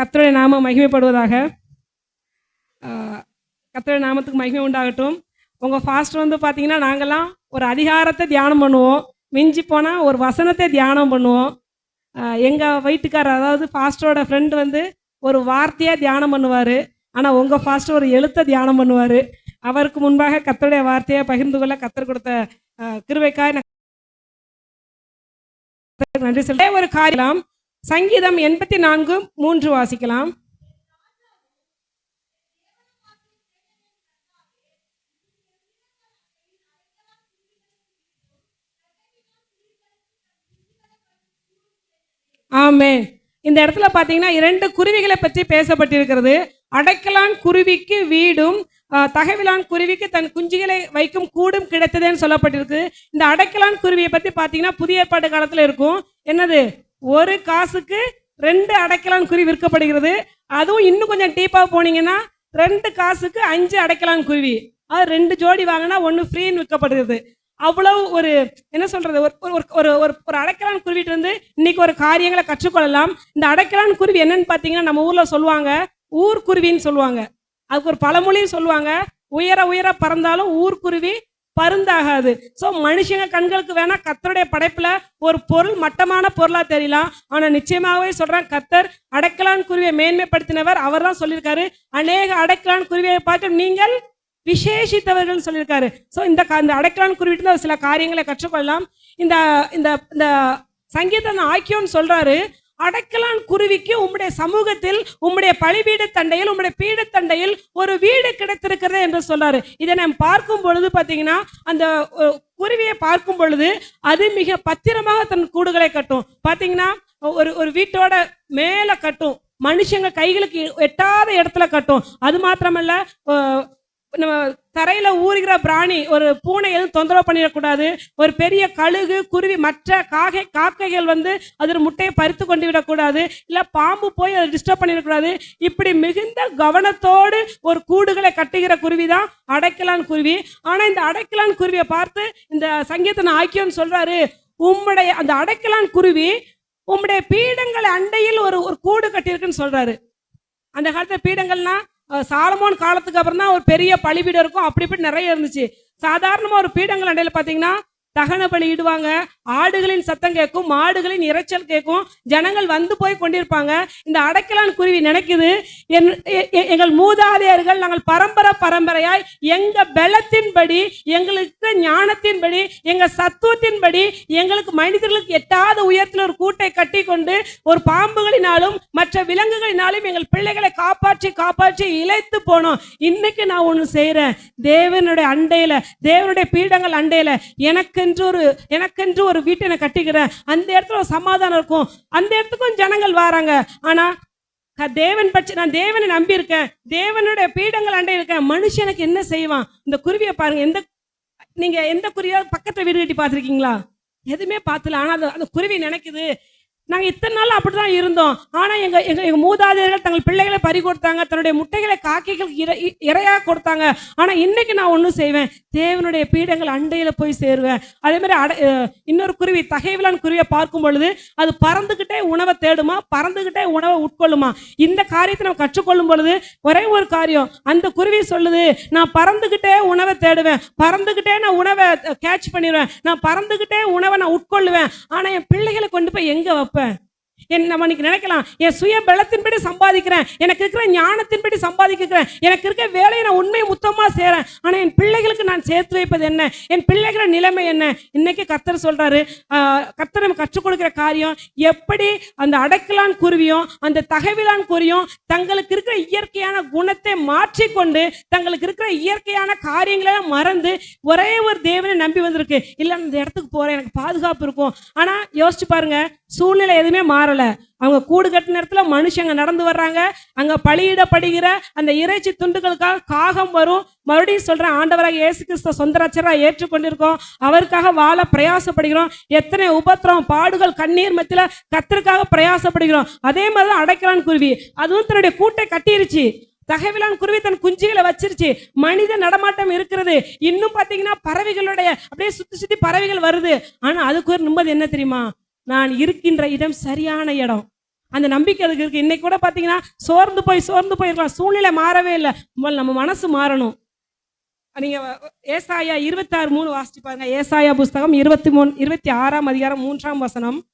கத்தருடைய நாமம் மகிமைப்படுவதாக கத்தருடைய நாமத்துக்கு மகிமை உண்டாகட்டும். உங்கள் ஃபாஸ்ட் வந்து பார்த்தீங்கன்னா நாங்கள்லாம் ஒரு அதிகாரத்தை தியானம் பண்ணுவோம். மிஞ்சி போனால் ஒரு வசனத்தை தியானம் பண்ணுவோம். எங்கள் வீட்டுக்காரர் அதாவது ஃபாஸ்டரோட ஃப்ரெண்டு வந்து ஒரு வார்த்தையாக தியானம் பண்ணுவார். ஆனால் உங்கள் ஃபாஸ்ட் ஒரு எழுத்தை தியானம் பண்ணுவார். அவருக்கு முன்பாக கத்தருடைய வார்த்தையை பகிர்ந்து கொள்ள கத்தர் கொடுத்த கிருவைக்காய் நன்றி சொல்ல ஒரு காரியம் சங்கீதம் எண்பத்தி நான்கு மூன்று வாசிக்கலாம். ஆமே இந்த இடத்துல பார்த்தீங்கன்னா இரண்டு குருவிகளை பற்றி பேசப்பட்டிருக்கிறது. அடைக்கலான் குருவிக்கு வீடும் தகவிலான் குருவிக்கு தன் குஞ்சுகளை வைக்கும் கூடும் கிடைத்ததுன்னு சொல்லப்பட்டிருக்கு. இந்த அடைக்கலான் குருவியை பற்றி பார்த்தீங்கன்னா புதிய ஏற்பாடு காலத்தில் இருக்கும். என்னது? ஒரு காசுக்கு ரெண்டு அடைக்கலான் குருவி விற்கப்படுகிறது. அதுவும் இன்னும் கொஞ்சம் டீப்பாக போனீங்கன்னா ரெண்டு காசுக்கு அஞ்சு அடைக்கலான் குருவி அது ரெண்டு ஜோடி வாங்கினா ஒன்று ஃப்ரீன்னு விற்கப்படுகிறது. அவ்வளவு ஒரு என்ன சொல்றது ஒரு ஒரு ஒரு- ஒரு ஒரு ஒரு அடைக்கலான் குருவிட்டு இருந்து இன்னைக்கு ஒரு காரியங்களை கற்றுக்கொள்ளலாம். இந்த அடைக்கலான் குருவி என்னன்னு பார்த்தீங்கன்னா நம்ம ஊர்ல சொல்லுவாங்க ஊர் குருவின்னு சொல்லுவாங்க. அதுக்கு ஒரு பழமொழியும் சொல்லுவாங்க. உயர உயர பறந்தாலும் ஊர்க்குருவி பருந்தாகாது. ஸோ மனுஷங்க கண்களுக்கு வேணா கத்தருடைய படைப்புல ஒரு பொருள் மட்டமான பொருளா தெரியலாம். ஆனா நிச்சயமாகவே சொல்றேன் கத்தர் அடைக்கலான் குருவியை மேன்மைப்படுத்தினவர் அவர் தான் சொல்லியிருக்காரு. அநேக அடைக்கலான் குருவியை பார்த்து நீங்கள் விசேஷித்தவர்கள் சொல்லியிருக்காரு. ஸோ இந்த இந்த அடைக்கலான் குருவிட்டு சில காரியங்களை கற்றுக்கொள்ளலாம். இந்த இந்த இந்த சங்கீதம் ஆக்கியோன்னு சொல்றாரு. அடைக்கலான் குருவிக்கு உம்முடைய சமூகத்தில் உம்முடைய பழிவீடு தண்டையில் உம்முடைய பீடத்தண்டையில் ஒரு வீடு கிடைத்திருக்கிறது என்று சொல்றாரு இதை நாம் பார்க்கும் பொழுது பார்த்தீங்கன்னா அந்த குருவியை பார்க்கும் பொழுது அது மிக பத்திரமாக தன் கூடுகளை கட்டும். பார்த்தீங்கன்னா ஒரு ஒரு வீட்டோட மேலே கட்டும். மனுஷங்க கைகளுக்கு எட்டாத இடத்துல கட்டும். அது மாத்திரமல்ல நம்ம தரையில ஊறுகிற பிராணி ஒரு பூனை எதுவும் தொந்தரவு பண்ணிடக்கூடாது. ஒரு பெரிய கழுகு குருவி மற்ற காகை காக்கைகள் வந்து அதில் முட்டையை பறித்து கொண்டு விடக்கூடாது. இல்லை பாம்பு போய் அதை டிஸ்டர்ப் பண்ணிடக்கூடாது. இப்படி மிகுந்த கவனத்தோடு ஒரு கூடுகளை கட்டுகிற குருவி தான் அடைக்கலான் குருவி. ஆனால் இந்த அடைக்கலான் குருவியை பார்த்து இந்த சங்கீதன ஆக்கியோன்னு சொல்றாரு உம்முடைய அந்த அடைக்கலான் குருவி உம்முடைய பீடங்கள் அண்டையில் ஒரு ஒரு கூடு கட்டியிருக்குன்னு சொல்றாரு. அந்த காலத்தில் பீடங்கள்னா சாலமோன் காலத்துக்கு அப்புறம் தான் ஒரு பெரிய பலிபீடம் இருக்கும். அப்படி இப்படி நிறைய இருந்துச்சு. சாதாரணமாக ஒரு பீடங்கள் அண்டையில் பார்த்தீங்கன்னா தகன பலியிடுவாங்க ஆடுகளின் சத்தம் கேட்கும் மாடுகளின் இரைச்சல் கேட்கும். ஜனங்கள் வந்து போய் கொண்டிருப்பாங்க. இந்த அடைக்கலான் குருவி நினைக்குது. என்- எ- எ- எங்கள் மூதாதையர்கள் நாங்கள் பரம்பரை பரம்பரையாய் எங்க பலத்தின்படி எங்களுக்கு ஞானத்தின்படி எங்க சத்துவத்தின்படி எங்களுக்கு மனிதர்களுக்கு எட்டாத உயரத்தில் ஒரு கூட்டை கட்டி கொண்டு ஒரு பாம்புகளினாலும் மற்ற விலங்குகளினாலும் எங்கள் பிள்ளைகளை காப்பாற்றி காப்பாற்றி இழைத்து போனோம். இன்னைக்கு நான் ஒன்று செய்கிறேன் தேவனுடைய அண்டையில தேவனுடைய பீடங்கள் அண்டையில எனக்கென்று ஒரு எனக்கென்று ஒரு வீட்டை நான் கட்டிக்கிறேன். அந்த இடத்துல ஒரு சமாதானம் இருக்கும். அந்த இடத்துக்கும் ஜனங்கள் வராங்க. ஆனா தேவன் பட்ச நான் தேவனை நம்பி இருக்கேன். தேவனுடைய பீடங்கள் அண்டை இருக்கேன். மனுஷனுக்கு என்ன செய்வான்? இந்த குருவியை பாருங்க. எந்த நீங்க எந்த குருவியாவது பக்கத்துல வீடு கட்டி பார்த்துருக்கீங்களா? எதுவுமே பார்த்தல. ஆனா அது அந்த குருவி நினைக்குது. நாங்க இத்தனை நாள் அப்படிதான் இருந்தோம். ஆனா எங்க எங்க எங்க மூதாதையர்கள் தங்கள் பிள்ளைகளை பறி கொடுத்தாங்க தன்னுடைய முட்டைகளை காக்கைகள் இரை கொடுத்தாங்க. ஆனா இன்னைக்கு நான் ஒன்றும் செய்வேன். தேவனுடைய பீடங்கள் அண்டையில் போய் சேருவேன். அதே மாதிரி அடை இன்னொரு குருவி தகைவிலான் குருவியை பார்க்கும் பொழுது அது பறந்துக்கிட்டே உணவை தேடுமா பறந்துக்கிட்டே உணவை உட்கொள்ளுமா? இந்த காரியத்தை நம்ம கற்றுக்கொள்ளும் பொழுது ஒரே ஒரு காரியம். அந்த குருவி சொல்லுது நான் பறந்துக்கிட்டே உணவை தேடுவேன். பறந்துக்கிட்டே நான் உணவை கேட்ச் பண்ணிடுவேன் நான் பறந்துக்கிட்டே உணவை நான் உட்கொள்ளுவேன். ஆனால் என் பிள்ளைகளை கொண்டு போய் எங்கே வைப்பேன்? என் நம்ம இன்னைக்கு நினைக்கலாம் என் சுய பலத்தின்படி சம்பாதிக்கிறேன் எனக்கு இருக்கிற ஞானத்தின்படி சம்பாதிக்கிறேன் எனக்கு இருக்கிற வேலையை நான் உண்மை முத்தமாக செய்கிறேன் ஆனால் என் பிள்ளைகளுக்கு நான் சேர்த்து வைப்பது என்ன? என் பிள்ளைகள நிலைமை என்ன? இன்னைக்கு கர்த்தர் சொல்றாரு ஆஹ், கர்த்தர் நம்ம கற்றுக் கொடுக்குற காரியம் எப்படி அந்த அடைக்கலான் குருவியும் அந்த தகவிலான் குருவியும் தங்களுக்கு இருக்கிற இயற்கையான குணத்தை மாற்றிக்கொண்டு தங்களுக்கு இருக்கிற இயற்கையான காரியங்களை மறந்து ஒரே ஒரு தேவனை நம்பி வந்திருக்கு. இல்லை அந்த இடத்துக்கு போகிறேன் எனக்கு பாதுகாப்பு இருக்கும். ஆனால் யோசிச்சு பாருங்க சூழ்நிலை எதுவுமே மாறல அவங்க கூடு கட்டின இடத்துல மனுஷங்க நடந்து வர்றாங்க. அங்க பலியிடப்படுகிற அந்த இறைச்சி துண்டுகளுக்காக காகம் வரும். மறுபடியும் சொல்றேன் ஆண்டவராக இயேசு கிறிஸ்துவ சொந்தராச்சராக ஏற்றுக்கொண்டிருக்கோம். அவருக்காக வாழ பிரயாசப்படுகிறோம். எத்தனை உபத்திரம் பாடுகள் கண்ணீர் மத்தியில கத்தருக்காக பிரயாசப்படுகிறோம். அதே மாதிரி தான் அடைக்கலான் குருவி. அதுவும் தன்னுடைய கூட்டை கட்டிருச்சு. தகவிலான் குருவி தன் குஞ்சுகளை வச்சிருச்சு. மனித நடமாட்டம் இருக்கிறது. இன்னும் பாத்தீங்கன்னா பறவைகளுடைய அப்படியே சுத்தி சுத்தி பறவைகள் வருது. ஆனா அதுக்கு ஒரு நிம்மதி என்ன தெரியுமா? நான் இருக்கின்ற இடம் சரியான இடம். அந்த நம்பிக்கை அதுக்கு இருக்கு. இன்னைக்கு கூட பார்த்தீங்கன்னா சோர்ந்து போய் சோர்ந்து போயிருக்கலாம். சூழ்நிலை மாறவே இல்லை. முதல் நம்ம மனசு மாறணும். நீங்க ஏசாயா இருபத்தாறு மூணு வாசிச்சு பாருங்க. ஏசாயா புஸ்தகம் இருபத்தி மூணு இருபத்தி ஆறாம் அதிகாரம் மூன்றாம் வசனம்.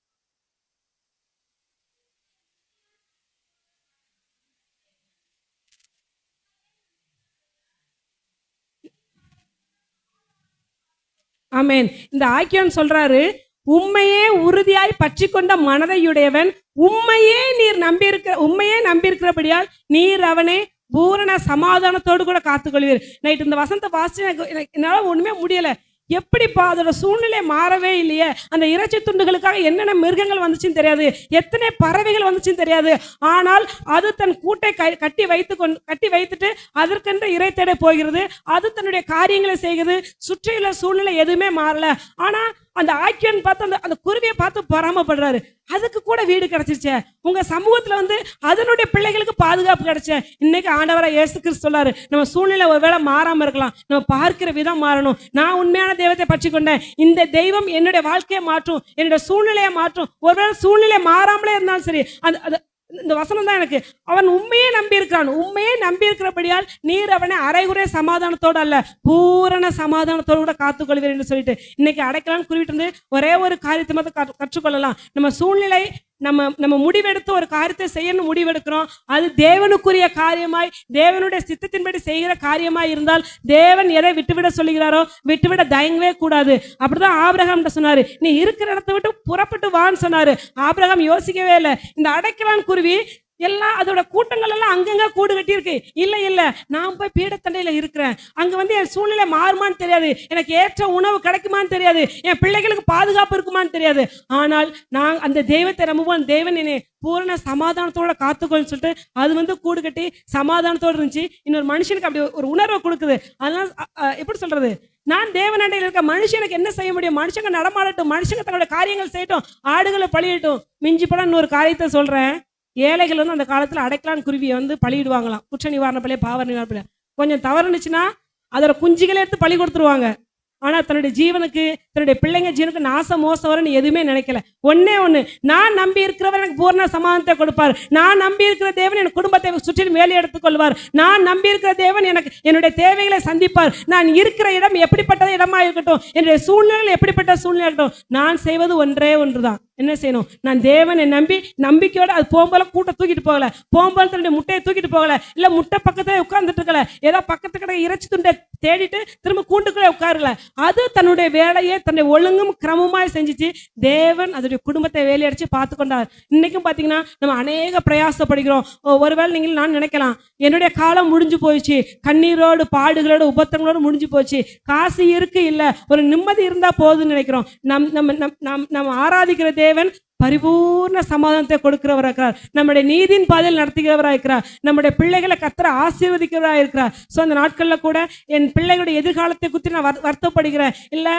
ஆமேன். இந்த ஆக்கியோன் சொல்றாரு உண்மையே உறுதியாய் பற்றி கொண்ட மனதையுடையவன். உண்மையே நீர் நம்பியிருக்கிற உண்மையே நம்பியிருக்கிறபடியால் நீர் அவனை பூரண சமாதானத்தோடு கூட காத்துக்கொள்வீர். நைட் இந்த வசந்த வாசி எனக்கு என்னால் ஒன்றுமே முடியலை. எப்படிப்பா அதோட சூழ்நிலை மாறவே இல்லையே. அந்த இறைச்சி துண்டுகளுக்காக என்னென்ன மிருகங்கள் வந்துச்சுன்னு தெரியாது. எத்தனை பறவைகள் வந்துச்சுன்னு தெரியாது. ஆனால் அது தன் கூட்டை க- கட்டி வைத்து கொண்டு கட்டி வைத்துட்டு அதற்கென்று இறை தேட போகிறது. அது தன்னுடைய காரியங்களை செய்கிறது. சுற்றியுள்ள சூழ்நிலை எதுவுமே மாறல. ஆனால் அந்த ஆக்கியன் பார்த்து அந்த அந்த குருவியை பார்த்து பொறாமப்படுறாரு. அதுக்கு கூட வீடு கிடைச்சிருச்சே. உங்க சமூகத்துல வந்து அதனுடைய பிள்ளைகளுக்கு பாதுகாப்பு கிடைச்ச. இன்னைக்கு ஆண்டவரா இயேசு கிறிஸ்து சொல்லாரு நம்ம சூழ்நிலை ஒருவேளை மாறாம இருக்கலாம். நம்ம பார்க்கிற விதம் மாறணும். நான் உண்மையான தெய்வத்தை பற்றி கொண்டேன். இந்த தெய்வம் என்னுடைய வாழ்க்கையை மாற்றும் என்னுடைய சூழ்நிலையை மாற்றும். ஒருவேளை சூழ்நிலை மாறாமலே இருந்தாலும் சரி அந்த இந்த வசனம் தான் எனக்கு. அவன் உண்மையே நம்பி இருக்கிறான் உண்மையே நம்பியிருக்கிறபடியால் நீர் அவனை அரைகுறை சமாதானத்தோடு அல்ல பூரண சமாதானத்தோடு கூட காத்துக்கொள்வீர் என்று சொல்லிட்டு. இன்னைக்கு அடைக்கலாம்னு குறிப்பிட்டு ஒரே ஒரு காரியத்தை மட்டும் கற்று- கற்றுக்கொள்ளலாம். நம்ம சூழ்நிலை நம்ம நம்ம முடிவெடுத்து ஒரு காரியத்தை செய்யணும் முடிவெடுக்கிறோம். அது தேவனுக்குரிய காரியமாய் தேவனுடைய சித்தத்தின்படி செய்கிற காரியமாய் இருந்தால் தேவன் எதை விட்டுவிட சொல்லுகிறாரோ விட்டுவிட தயங்கவே கூடாது. அப்படிதான் ஆபிரகாம் சொன்னாரு. நீ இருக்கிற இடத்த விட்டு புறப்பட்டு வான்னு சொன்னாரு. ஆபிரகாம் யோசிக்கவே இல்லை. இந்த அடைக்கலான் குருவி எல்லாம் அதோட கூட்டங்கள் எல்லாம் அங்கங்க கூடு கட்டி இருக்கு இல்ல இல்ல. நான் போய் பீடத்தண்டையில இருக்கிறேன். அங்க வந்து என் சூழ்நிலை மாறுமான்னு தெரியாது. எனக்கு ஏற்ற உணவு கிடைக்குமான்னு தெரியாது. என் பிள்ளைகளுக்கு பாதுகாப்பு இருக்குமான்னு தெரியாது. ஆனால் நான் அந்த தெய்வத்தை நம்புவோம். தேவன் என்னை பூரண சமாதானத்தோட காத்துக்கொள்னு சொல்லிட்டு அது வந்து கூடு கட்டி சமாதானத்தோடு இருந்துச்சு. இன்னொரு மனுஷனுக்கு அப்படி ஒரு உணர்வை கொடுக்குது. அதெல்லாம் எப்படி சொல்றது? நான் தேவனண்டையில் இருக்க மனுஷனுக்கு என்ன செய்ய முடியும்? மனுஷங்க நடமாடட்டும். மனுஷங்க தங்களோட காரியங்கள் செய்யட்டும். ஆடுகளை பழியட்டும். மிஞ்சி படம் இன்னொரு காரியத்தை சொல்றேன். ஏழைகள் வந்து அந்த காலத்தில் அடைக்கலான் குருவியை வந்து பழியிடுவாங்களாம். குற்ற நிவாரண பள்ளியை பாவ நிவாரண பள்ளியை கொஞ்சம் தவறுனுச்சுன்னா அதோட குஞ்சுகளை எடுத்து பழி கொடுத்துருவாங்க. ஆனால் தன்னுடைய ஜீவனுக்கு தன்னுடைய பிள்ளைங்க ஜீவனுக்கு நாசம் மோசம் வரும்னு எதுவுமே நினைக்கல. ஒன்னே ஒன்று நான் நம்பி இருக்கிறவர் எனக்கு பூர்ண சமாதானத்தை கொடுப்பார். நான் நம்பி இருக்கிற தேவன் என் குடும்பத்தை சுற்றிலும் வேலை எடுத்துக்கொள்வார் நான் நம்பி இருக்கிற தேவன் எனக்கு என்னுடைய தேவைகளை சந்திப்பார். நான் இருக்கிற இடம் எப்படிப்பட்ட இடமா இருக்கட்டும் என்னுடைய சூழ்நிலைகள் எப்படிப்பட்ட சூழ்நிலை இருக்கட்டும் நான் செய்வது ஒன்றே ஒன்று தான் என்ன செய்யணும்? நான் தேவனை நம்பி நம்பிக்கையோட அது போகும்போல கூட்ட தூக்கிட்டு போகல. போகும்போல தன்னுடைய முட்டையை தூக்கிட்டு போகல. இல்லை முட்டை பக்கத்துல உட்கார்ந்துட்டு இருக்கல. ஏதோ பக்கத்து கடை இறைச்சி துண்டை தேடிட்டு திரும்ப கூண்டுக்குள்ளே உட்காருல. அது தன்னுடைய வேலையை தன்னுடைய ஒழுங்கும் கிரமமாய் செஞ்சுச்சு. தேவன் அதனுடைய குடும்பத்தை வேலையடிச்சு பார்த்து கொண்டார் இன்னைக்கும் பார்த்தீங்கன்னா நம்ம அநேக பிரயாசப்படுகிறோம். ஓ, ஒருவேளை நீங்கள் நான் நினைக்கலாம் என்னுடைய காலம் முடிஞ்சு போயிடுச்சு. கண்ணீரோடு பாடுகளோடு உபத்திரங்களோடு முடிஞ்சு போச்சு. காசு இருக்கு இல்லை ஒரு நிம்மதி இருந்தால் போதும்னு நினைக்கிறோம். நம் நம்ம நம் நம் நம்ம ஆராதிக்கிற தேவன் பரிபூர்ண சமாதானத்தை கொடுக்கிறவராக இருக்கிறார். நம்முடைய நீதியின் பாதையில் நடத்துகிறவராக இருக்கிறார். நம்முடைய பிள்ளைகளை கத்திர ஆசீர்வதிக்கிறவராக இருக்கிறார். ஸோ அந்த நாட்களில் கூட என் பிள்ளைகளுடைய எதிர்காலத்தை குறித்து நான் வருத்தப்படுகிறேன். இல்லை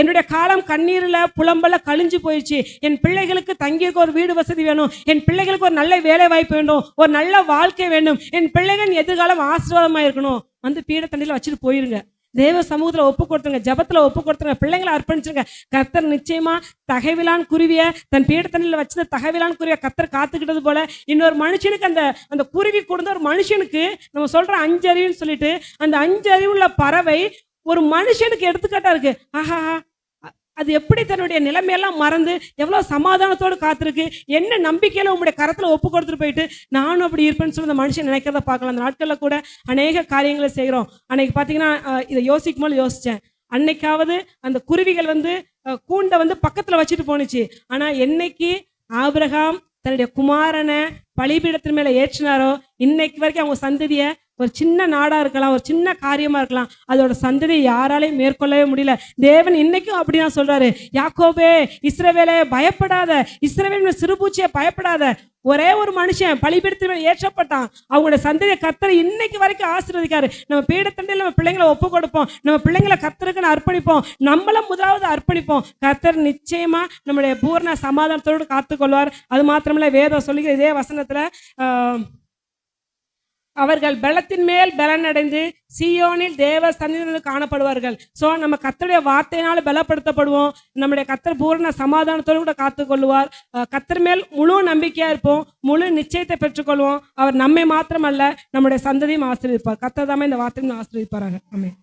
என்னுடைய காலம் கண்ணீரில் புலம்பல கழிஞ்சு போயிடுச்சு. என் பிள்ளைகளுக்கு தங்கியிருக்க ஒரு வீடு வசதி வேணும். என் பிள்ளைகளுக்கு ஒரு நல்ல வேலை வாய்ப்பு வேண்டும். ஒரு நல்ல வாழ்க்கை வேண்டும். என் பிள்ளைகள் எதிர்காலம் ஆசீர்வாதமாக இருக்கணும். வந்து பீடத்தண்டியில் வச்சுட்டு போயிருங்க. தேவ சமூகத்தில் ஒப்பு கொடுத்துருங்க ஜபத்தில் ஒப்பு கொடுத்துருங்க பிள்ளைங்களை அர்ப்பணிச்சிருங்க. கர்த்தர் நிச்சயமா தகவிலான் குருவிய தன் பீடத்தண்ணில் வச்சத தகவிலான் குருவிய கர்த்தர் காத்துக்கிட்டது போல இன்னொரு மனுஷனுக்கு அந்த அந்த குருவி கொடுத்த ஒரு மனுஷனுக்கு நம்ம சொல்ற அஞ்சு அறிவுன்னு சொல்லிட்டு அந்த அஞ்சறிவுள்ள பறவை ஒரு மனுஷனுக்கு எடுத்துக்காட்டா இருக்கு. ஆஹா அது எப்படி தன்னுடைய நிலைமையெல்லாம் மறந்து எவ்வளோ சமாதானத்தோடு காத்திருக்கு? என்ன நம்பிக்கையில் உங்களுடைய கரத்தில் ஒப்பு கொடுத்துட்டு போயிட்டு நானும் அப்படி இருப்பேன்னு சொல்லி அந்த மனுஷன் நினைக்கிறத பார்க்கலாம். அந்த நாட்களில் கூட அநேக காரியங்களை செய்கிறோம். அன்னைக்கு பார்த்தீங்கன்னா இதை யோசிக்கும் போது யோசித்தேன் அன்னைக்காவது அந்த குருவிகள் வந்து கூண்டை வந்து பக்கத்தில் வச்சுட்டு போணுச்சு. ஆனால் என்னைக்கு ஆபிரகாம் தன்னுடைய குமாரனை பலிபீடத்தின் மேலே ஏற்றினாரோ இன்னைக்கு வரைக்கும் அவங்க சந்ததியை ஒரு சின்ன நாடாக இருக்கலாம் ஒரு சின்ன காரியமாக இருக்கலாம் அதோட சந்ததியை யாராலையும் மேற்கொள்ளவே முடியல. தேவன் இன்னைக்கும் அப்படிதான் சொல்கிறாரு யாக்கோபே இஸ்ரவேலே பயப்படாத இஸ்ரவேல் சிறுபூச்சியை பயப்படாத. ஒரே ஒரு மனுஷன் பலிபீடத்தின் மேல் ஏற்றப்பட்டான். அவங்களோட சந்ததியை கத்தரை இன்னைக்கு வரைக்கும் ஆசீர்வதிக்காரு. நம்ம பீடத்தண்டையில் நம்ம பிள்ளைங்களை ஒப்பு கொடுப்போம். நம்ம பிள்ளைங்களை கத்தருக்குன்னு அர்ப்பணிப்போம். நம்மளும் முதலாவது அர்ப்பணிப்போம். கர்த்தர் நிச்சயமா நம்மளுடைய பூர்ண சமாதானத்தோடு காத்துக்கொள்வார். அது மாத்திரமில்ல வேதம் சொல்லி இதே வசனத்தில் ஆஹ், அவர்கள் பலத்தின் மேல் பலனடைந்து சீயோனில் தேவ சன்னிதியில் காணப்படுவார்கள். ஸோ நம்ம கத்தருடைய வார்த்தையினால் பலப்படுத்தப்படுவோம். நம்முடைய கத்தர் பூரண சமாதானத்தோடு கூட காத்துக்கொள்வார் கத்தர் மேல் முழு நம்பிக்கையாக இருப்போம். முழு நிச்சயத்தை பெற்றுக்கொள்வோம். அவர் நம்மை மாத்திரமல்ல நம்முடைய சந்ததியும் ஆசிரியப்பார் கத்தர் தாமே இந்த வார்த்தையும் ஆசிரியப்பாராங்க ஆமென்.